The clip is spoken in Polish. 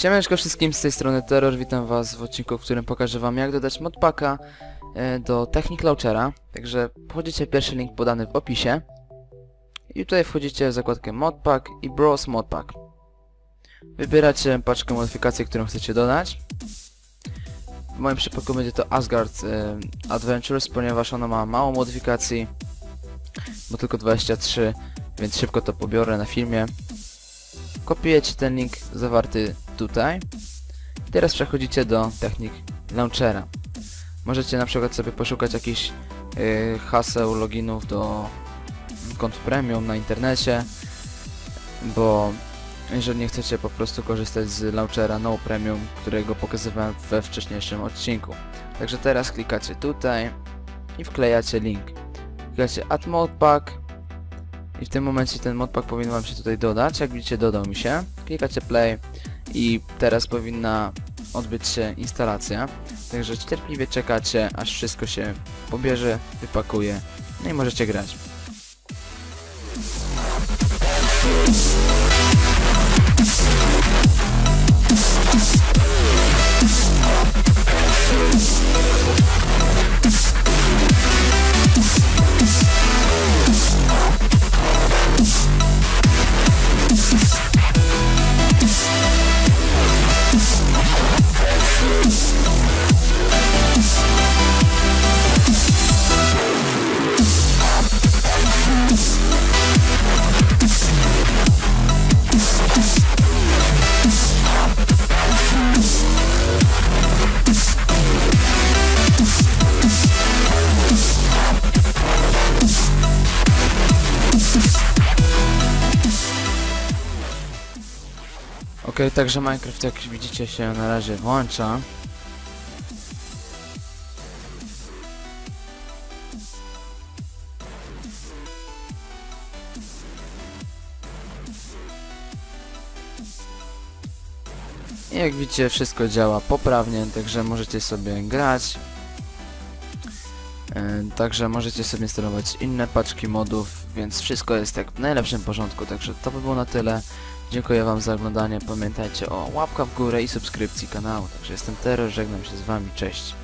Siemaneczko wszystkim, z tej strony Terror, witam was w odcinku, w którym pokażę wam jak dodać modpacka e, do Technic Launchera. Także wchodzicie pierwszy link podany w opisie i tutaj wchodzicie w zakładkę modpack i browse modpack. Wybieracie paczkę modyfikacji, którą chcecie dodać. W moim przypadku będzie to Asgard e, Adventures, ponieważ ona ma mało modyfikacji, bo tylko 23, więc szybko to pobiorę na filmie kopiujecie ten link zawarty tutaj. Teraz przechodzicie do technik launchera. Możecie na przykład sobie poszukać jakichś yy, haseł, loginów do kont premium na internecie, bo jeżeli nie chcecie po prostu korzystać z launchera no premium, którego pokazywałem we wcześniejszym odcinku. Także teraz klikacie tutaj i wklejacie link. Klikacie add modpack i w tym momencie ten modpack powinien wam się tutaj dodać. Jak widzicie dodał mi się. Klikacie play i teraz powinna odbyć się instalacja. Także cierpliwie czekacie aż wszystko się pobierze, wypakuje. No i możecie grać. Ok, także Minecraft jak widzicie się na razie włącza. I jak widzicie wszystko działa poprawnie, także możecie sobie grać. E, Także możecie sobie instalować inne paczki modów, więc wszystko jest tak w najlepszym porządku, także to by było na tyle. Dziękuję wam za oglądanie, pamiętajcie o łapka w górę i subskrypcji kanału. Także jestem Terror, żegnam się z wami, cześć.